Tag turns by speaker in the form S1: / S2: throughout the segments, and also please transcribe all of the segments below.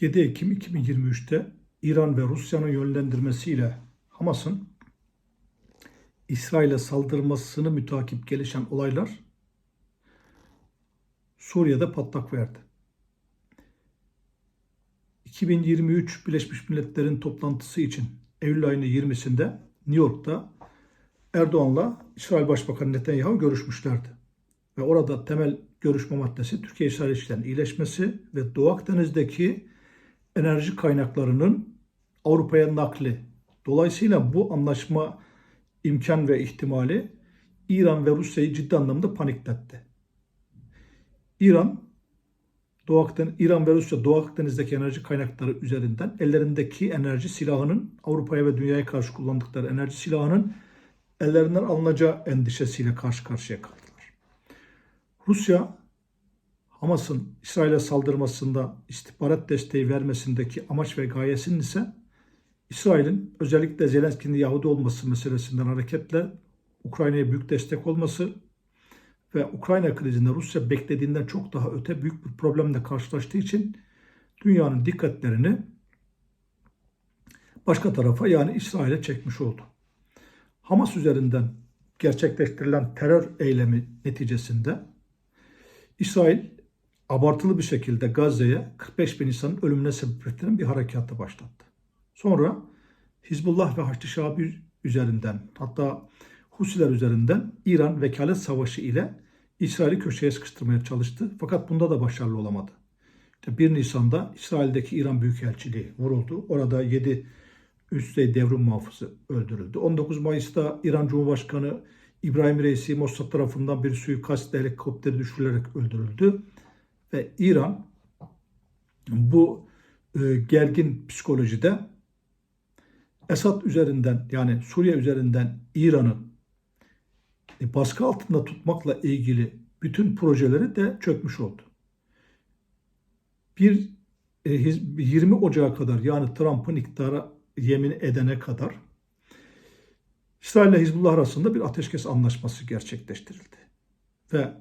S1: 7 Ekim 2023'te İran ve Rusya'nın yönlendirmesiyle Hamas'ın İsrail'e saldırmasını mütakip gelişen olaylar Suriye'de patlak verdi. 2023 Birleşmiş Milletler'in toplantısı için Eylül ayının 20'sinde New York'ta Erdoğan'la İsrail Başbakanı Netanyahu görüşmüşlerdi. Ve orada temel görüşme maddesi Türkiye-İsrail ilişkilerinin iyileşmesi ve Doğu Akdeniz'deki enerji kaynaklarının Avrupa'ya nakli. Dolayısıyla bu anlaşma imkan ve ihtimali İran ve Rusya'yı ciddi anlamda panikletti. İran Doğu Akdeniz, İran ve Rusya Doğu Akdeniz'deki enerji kaynakları üzerinden ellerindeki enerji silahının Avrupa'ya ve dünyaya karşı kullandıkları enerji silahının ellerinden alınacağı endişesiyle karşı karşıya kaldılar. Rusya Hamas'ın İsrail'e saldırmasında istihbarat desteği vermesindeki amaç ve gayesinin ise İsrail'in özellikle Zelenski'nin Yahudi olması meselesinden hareketle Ukrayna'ya büyük destek olması ve Ukrayna krizinde Rusya beklediğinden çok daha öte büyük bir problemle karşılaştığı için dünyanın dikkatlerini başka tarafa yani İsrail'e çekmiş oldu. Hamas üzerinden gerçekleştirilen terör eylemi neticesinde İsrail abartılı bir şekilde Gazze'ye 45 bin insanın ölümüne sebep bir harekatı başlattı. Sonra Hizbullah ve Haçlı Şabi üzerinden hatta Husiler üzerinden İran vekalet savaşı ile İsrail'i köşeye sıkıştırmaya çalıştı. Fakat bunda da başarılı olamadı. İşte 1 Nisan'da İsrail'deki İran Büyükelçiliği vuruldu. Orada 7 üst düzey devrim muhafızı öldürüldü. 19 Mayıs'ta İran Cumhurbaşkanı İbrahim Reisi Mossad tarafından bir suikast helikopteri düşürülerek öldürüldü. Ve İran bu e, gergin psikolojide Esad üzerinden yani Suriye üzerinden İran'ın e, baskı altında tutmakla ilgili bütün projeleri de çökmüş oldu. Bir e, 20 Ocağı kadar yani Trump'ın iktidara yemin edene kadar İsrail ile Hizbullah arasında bir ateşkes anlaşması gerçekleştirildi. Ve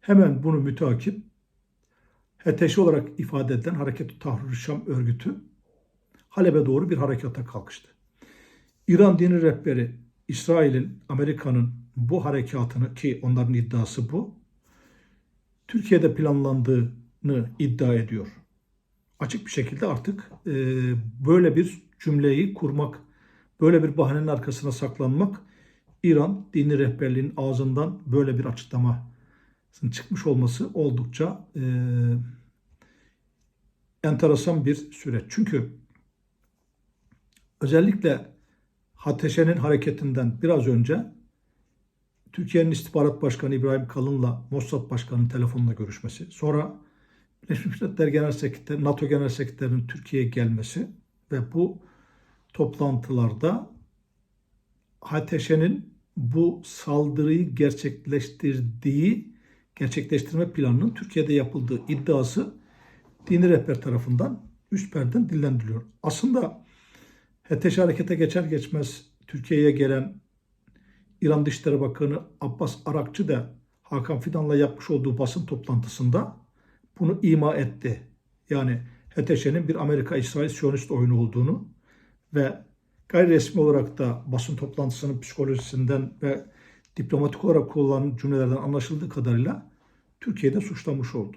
S1: hemen bunu müteakip HTŞ olarak ifade edilen Hareket-i Tahrir Şam örgütü Halep'e doğru bir harekata kalkıştı. İran dini rehberi İsrail'in, Amerika'nın bu harekatını ki onların iddiası bu, Türkiye'de planlandığını iddia ediyor. Açık bir şekilde artık e, böyle bir cümleyi kurmak, böyle bir bahanenin arkasına saklanmak İran dini rehberliğinin ağzından böyle bir açıklama çıkmış olması oldukça e, enteresan bir süreç. Çünkü özellikle Hateşe'nin hareketinden biraz önce Türkiye'nin istihbarat başkanı İbrahim Kalın'la Mossad başkanının telefonla görüşmesi, sonra Birleşmiş Milletler Genel Sekreteri, NATO Genel Sekreterinin Türkiye'ye gelmesi ve bu toplantılarda Hateşe'nin bu saldırıyı gerçekleştirdiği, gerçekleştirme planının Türkiye'de yapıldığı iddiası dini rehber tarafından üst perden dillendiriliyor. Aslında HTŞ harekete geçer geçmez Türkiye'ye gelen İran Dışişleri Bakanı Abbas Arakçı da Hakan Fidan'la yapmış olduğu basın toplantısında bunu ima etti. Yani HTŞ'nin bir Amerika-İsrail Siyonist oyunu olduğunu ve gayri resmi olarak da basın toplantısının psikolojisinden ve diplomatik olarak kullanılan cümlelerden anlaşıldığı kadarıyla Türkiye'de suçlamış oldu.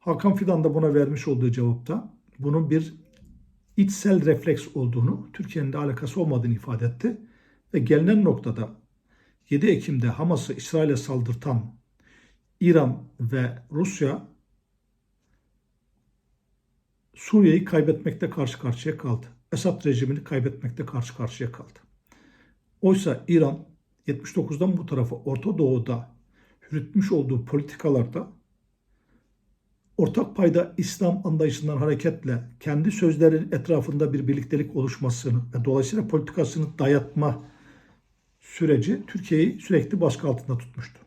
S1: Hakan Fidan da buna vermiş olduğu cevapta bunun bir içsel refleks olduğunu, Türkiye'nin de alakası olmadığını ifade etti. Ve gelinen noktada 7 Ekim'de Hamas'ı İsrail'e saldırtan İran ve Rusya Suriye'yi kaybetmekte karşı karşıya kaldı. Esad rejimini kaybetmekte karşı karşıya kaldı. Oysa İran 79'dan bu tarafa Orta Doğu'da yürütmüş olduğu politikalarda ortak payda İslam anlayışından hareketle kendi sözlerin etrafında bir birliktelik oluşmasını ve dolayısıyla politikasını dayatma süreci Türkiye'yi sürekli baskı altında tutmuştu.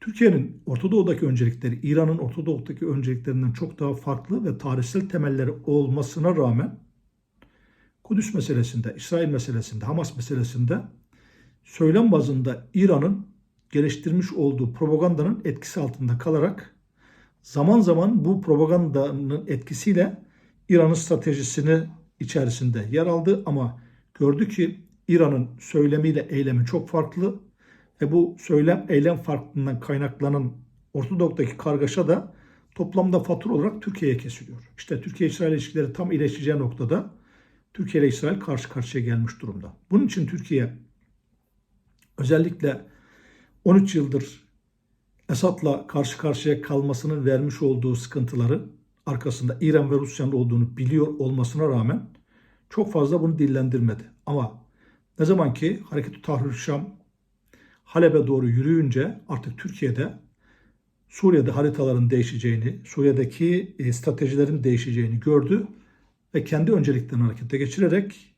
S1: Türkiye'nin Orta Doğu'daki öncelikleri İran'ın Orta Doğu'daki önceliklerinden çok daha farklı ve tarihsel temelleri olmasına rağmen Kudüs meselesinde, İsrail meselesinde, Hamas meselesinde söylem bazında İran'ın geliştirmiş olduğu propagandanın etkisi altında kalarak zaman zaman bu propagandanın etkisiyle İran'ın stratejisini içerisinde yer aldı ama gördü ki İran'ın söylemiyle eylemi çok farklı ve bu söylem eylem farklılığından kaynaklanan Ortadoğu'daki kargaşa da toplamda fatura olarak Türkiye'ye kesiliyor. İşte Türkiye-İsrail ilişkileri tam iyileşeceği noktada Türkiye ile İsrail karşı karşıya gelmiş durumda. Bunun için Türkiye özellikle 13 yıldır Esad'la karşı karşıya kalmasının vermiş olduğu sıkıntıları arkasında İran ve Rusya'nın olduğunu biliyor olmasına rağmen çok fazla bunu dillendirmedi. Ama ne zaman ki Hareket-i Tahrir Şam Halep'e doğru yürüyünce artık Türkiye'de Suriye'de haritaların değişeceğini, Suriye'deki e, stratejilerin değişeceğini gördü ve kendi önceliklerini harekete geçirerek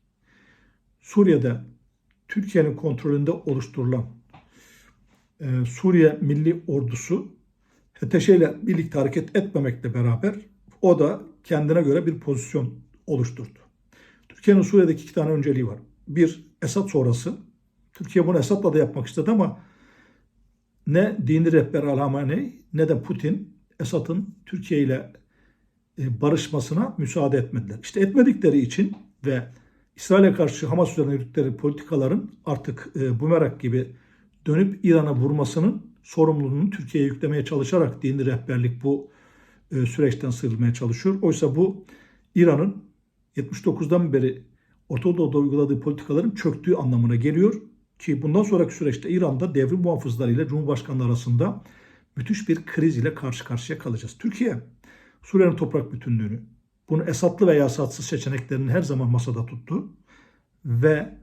S1: Suriye'de Türkiye'nin kontrolünde oluşturulan e, Suriye Milli Ordusu HTŞ ile birlikte hareket etmemekle beraber o da kendine göre bir pozisyon oluşturdu. Türkiye'nin Suriye'deki iki tane önceliği var. Bir, Esad sonrası. Türkiye bunu Esad'la da yapmak istedi ama ne dini rehber Al-Hamaney ne de Putin Esad'ın Türkiye ile e, barışmasına müsaade etmediler. İşte etmedikleri için ve İsrail'e karşı Hamas üzerine yürüttükleri politikaların artık e, bumerang gibi dönüp İran'a vurmasının sorumluluğunu Türkiye'ye yüklemeye çalışarak dini rehberlik bu e, süreçten sıyrılmaya çalışıyor. Oysa bu İran'ın 79'dan beri Orta Doğu'da uyguladığı politikaların çöktüğü anlamına geliyor. Ki bundan sonraki süreçte İran'da devrim muhafızları ile Cumhurbaşkanı arasında müthiş bir kriz ile karşı karşıya kalacağız. Türkiye Suriye'nin toprak bütünlüğünü, bunu Esadlı veya Esadsız seçeneklerini her zaman masada tuttu ve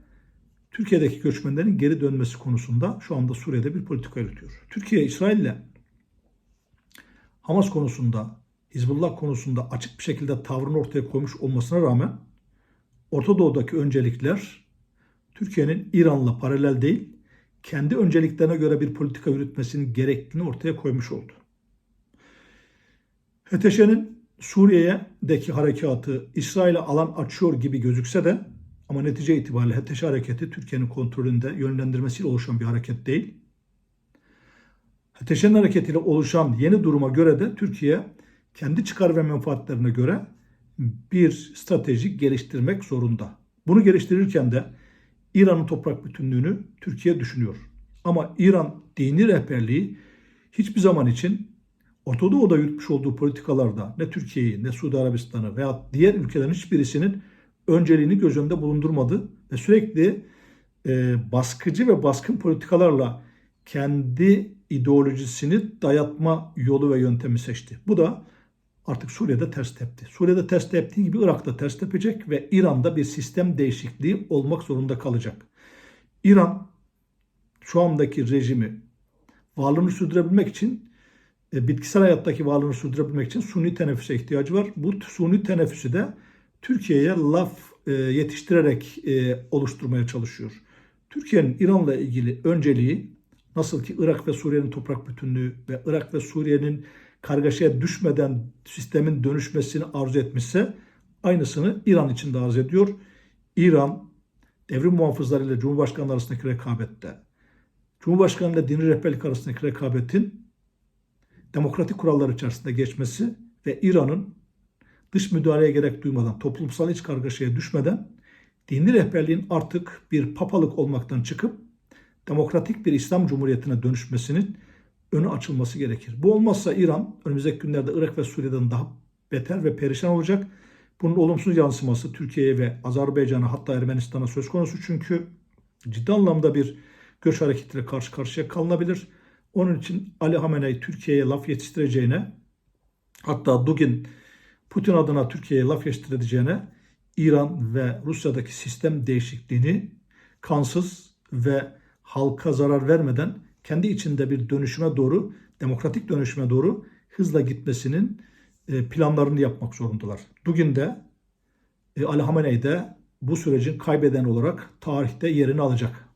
S1: Türkiye'deki göçmenlerin geri dönmesi konusunda şu anda Suriye'de bir politika yürütüyor. Türkiye İsrail ile Hamas konusunda, Hizbullah konusunda açık bir şekilde tavrını ortaya koymuş olmasına rağmen Orta Doğu'daki öncelikler Türkiye'nin İran'la paralel değil, kendi önceliklerine göre bir politika yürütmesinin gerektiğini ortaya koymuş oldu. HTŞ'nin Suriye'deki harekatı İsrail'e alan açıyor gibi gözükse de ama netice itibariyle HTŞ hareketi Türkiye'nin kontrolünde yönlendirmesiyle oluşan bir hareket değil. HTŞ'nin hareketiyle oluşan yeni duruma göre de Türkiye kendi çıkar ve menfaatlerine göre bir strateji geliştirmek zorunda. Bunu geliştirirken de İran'ın toprak bütünlüğünü Türkiye düşünüyor. Ama İran dini rehberliği hiçbir zaman için Orta Doğu'da yürütmüş olduğu politikalarda ne Türkiye'yi ne Suudi Arabistan'ı veya diğer ülkelerin hiçbirisinin önceliğini göz önünde bulundurmadı ve sürekli e, baskıcı ve baskın politikalarla kendi ideolojisini dayatma yolu ve yöntemi seçti. Bu da artık Suriye'de ters tepti. Suriye'de ters teptiği gibi Irak'ta ters tepecek ve İran'da bir sistem değişikliği olmak zorunda kalacak. İran şu andaki rejimi varlığını sürdürebilmek için bitkisel hayattaki varlığını sürdürebilmek için suni teneffüse ihtiyacı var. Bu suni teneffüsü de Türkiye'ye laf e, yetiştirerek e, oluşturmaya çalışıyor. Türkiye'nin İran'la ilgili önceliği nasıl ki Irak ve Suriye'nin toprak bütünlüğü ve Irak ve Suriye'nin kargaşaya düşmeden sistemin dönüşmesini arzu etmişse aynısını İran için de arz ediyor. İran devrim muhafızları ile Cumhurbaşkanı arasındaki rekabette, Cumhurbaşkanı ile dini rehberlik arasındaki rekabetin demokratik kurallar içerisinde geçmesi ve İran'ın dış müdahaleye gerek duymadan, toplumsal iç kargaşaya düşmeden dini rehberliğin artık bir papalık olmaktan çıkıp demokratik bir İslam Cumhuriyeti'ne dönüşmesinin önü açılması gerekir. Bu olmazsa İran önümüzdeki günlerde Irak ve Suriye'den daha beter ve perişan olacak. Bunun olumsuz yansıması Türkiye'ye ve Azerbaycan'a hatta Ermenistan'a söz konusu çünkü ciddi anlamda bir göç hareketiyle karşı karşıya kalınabilir. Onun için Ali Hamenei Türkiye'ye laf yetiştireceğine hatta Dugin Putin adına Türkiye'ye laf yetiştireceğine İran ve Rusya'daki sistem değişikliğini kansız ve halka zarar vermeden kendi içinde bir dönüşüme doğru, demokratik dönüşüme doğru hızla gitmesinin e, planlarını yapmak zorundalar. Bugün de e, Ali Hamenei de bu sürecin kaybeden olarak tarihte yerini alacak.